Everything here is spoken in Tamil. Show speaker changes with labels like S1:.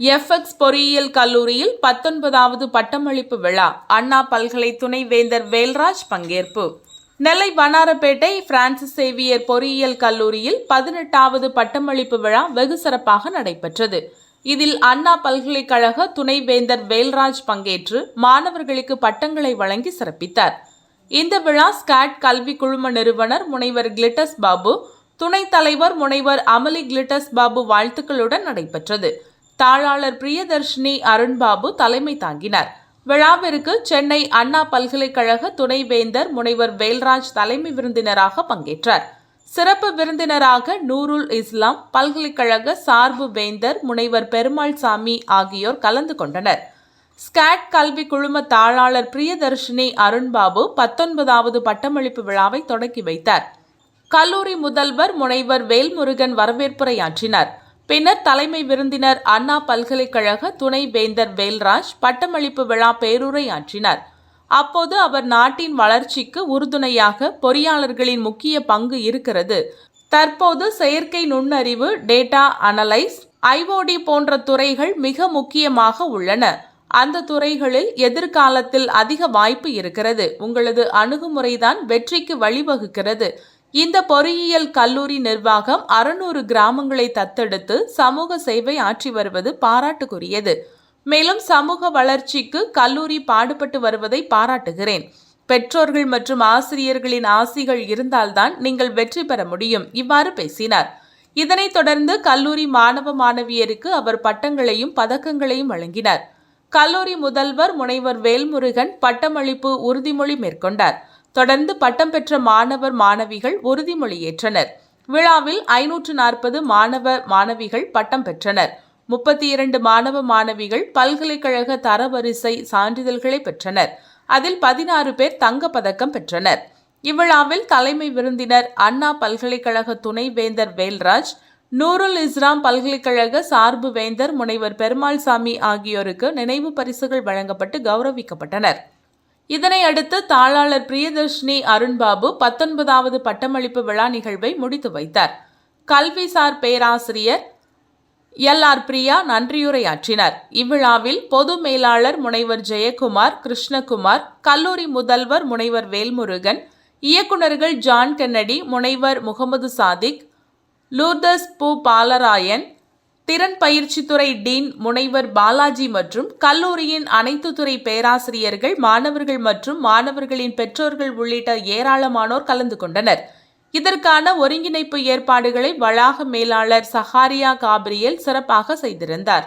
S1: எஃப்எக்ஸ் பொறியியல் கல்லூரியில் பத்தொன்பதாவது பட்டமளிப்பு விழா. அண்ணா பல்கலை துணைவேந்தர் வேல்ராஜ் பங்கேற்பு. நெல்லை வண்ணாரப்பேட்டை பிரான்சிஸ் சேவியர் பொறியியல் கல்லூரியில் பதினெட்டாவது பட்டமளிப்பு விழா வெகு சிறப்பாக நடைபெற்றது. இதில் அண்ணா பல்கலைக்கழக துணைவேந்தர் வேல்ராஜ் பங்கேற்று மாணவர்களுக்கு பட்டங்களை வழங்கி சிறப்பித்தார். இந்த விழா ஸ்காட் கல்வி குழும நிறுவனர் முனைவர் கிளிட்டஸ் பாபு துணைத் தலைவர் முனைவர் அமலி கிளிட்டஸ் பாபு வாழ்த்துக்களுடன் நடைபெற்றது. தாளாளர் பிரியதர்ஷினி அருண்பாபு தலைமை தாங்கினார். விழாவிற்கு சென்னை அண்ணா பல்கலைக்கழக துணைவேந்தர் முனைவர் வேல்ராஜ் தலைமை விருந்தினராக பங்கேற்றார். சிறப்பு விருந்தினராக நூருல் இஸ்லாம் பல்கலைக்கழக சார்பு வேந்தர் முனைவர் பெருமாள் சாமி ஆகியோர் கலந்து கொண்டனர். ஸ்காட் கல்வி குழும தாளாளர் பிரியதர்ஷினி அருண்பாபு பத்தொன்பதாவது பட்டமளிப்பு விழாவை தொடக்கி வைத்தார். கல்லூரி முதல்வர் முனைவர் வேல்முருகன் வரவேற்புரையாற்றினார். பின்னர் தலைமை விருந்தினர் அண்ணா பல்கலைக்கழக துணை வேந்தர் வேல்ராஜ் பட்டமளிப்பு விழா பேருரையாற்றினார் அப்போது அவர் நாட்டின் வளர்ச்சிக்கு உறுதுணையாக பொறியாளர்களின் முக்கிய பங்கு இருக்கிறது. தற்போது செயற்கை நுண்ணறிவு டேட்டா அனலைஸ் ஐஓடி போன்ற துறைகள் மிக முக்கியமாக உள்ளன. அந்த துறைகளில் எதிர்காலத்தில் அதிக வாய்ப்பு இருக்கிறது. உங்களது அணுகுமுறைதான் வெற்றிக்கு வழிவகுக்கிறது. இந்த பொறியியல் கல்லூரி நிர்வாகம் அறுநூறு கிராமங்களை தத்தெடுத்து சமூக சேவை ஆற்றி வருவது பாராட்டுக்குரியது. மேலும் சமூக வளர்ச்சிக்கு கல்லூரி பாடுபட்டு வருவதை பாராட்டுகிறேன். பெற்றோர்கள் மற்றும் ஆசிரியர்களின் ஆசிகள் இருந்தால்தான் நீங்கள் வெற்றி பெற முடியும் இவ்வாறு பேசினார். இதனைத் தொடர்ந்து கல்லூரி மாணவ மாணவியருக்கு அவர் பட்டங்களையும் பதக்கங்களையும் வழங்கினார். கல்லூரி முதல்வர் முனைவர் வேல்முருகன் பட்டமளிப்பு உறுதிமொழி மேற்கொண்டார். தொடர்ந்து பட்டம் பெற்ற மாணவர் மாணவிகள் உறுதிமொழியேற்றனர். விழாவில் ஐநூற்று நாற்பது மாணவ மாணவிகள் பட்டம் பெற்றனர். முப்பத்தி இரண்டு மாணவ மாணவிகள் பல்கலைக்கழக தரவரிசை சான்றிதழ்களை பெற்றனர். அதில் பதினாறு பேர் தங்கப் பதக்கம் பெற்றனர். இவ்விழாவில் தலைமை விருந்தினர் அண்ணா பல்கலைக்கழக துணைவேந்தர் வேல்ராஜ் நூருல் இஸ்லாம் பல்கலைக்கழக சார்பு வேந்தர் முனைவர் பெருமாள்சாமி ஆகியோருக்கு நினைவு பரிசுகள் வழங்கப்பட்டு கௌரவிக்கப்பட்டனர். இதனை அடுத்து தாளாளர் பிரியதர்ஷினி அருண்பாபு பத்தொன்பதாவது பட்டமளிப்பு விழா நிகழ்வை முடித்து வைத்தார். கல்விசார் பேராசிரியர் எல். ஆர். பிரியா நன்றியுரையாற்றினார். இவ்விழாவில் பொது மேலாளர் முனைவர் ஜெயக்குமார் கிருஷ்ணகுமார் கல்லூரி முதல்வர் முனைவர் வேல்முருகன் இயக்குநர்கள் ஜான் கென்னடி முனைவர் முகமது சாதிக் லூர்தஸ் பு பாலராயன் திறன் பயிற்சித்துறை டீன் முனைவர் பாலாஜி மற்றும் கல்லூரியின் அனைத்து துறை பேராசிரியர்கள் மாணவர்கள் மற்றும் மாணவர்களின் பெற்றோர்கள் உள்ளிட்ட ஏராளமானோர் கலந்து கொண்டனர். இதற்கான ஒருங்கிணைப்பு ஏற்பாடுகளை வளாக மேலாளர் சஹாரியா காபிரியல் சிறப்பாக செய்திருந்தார்.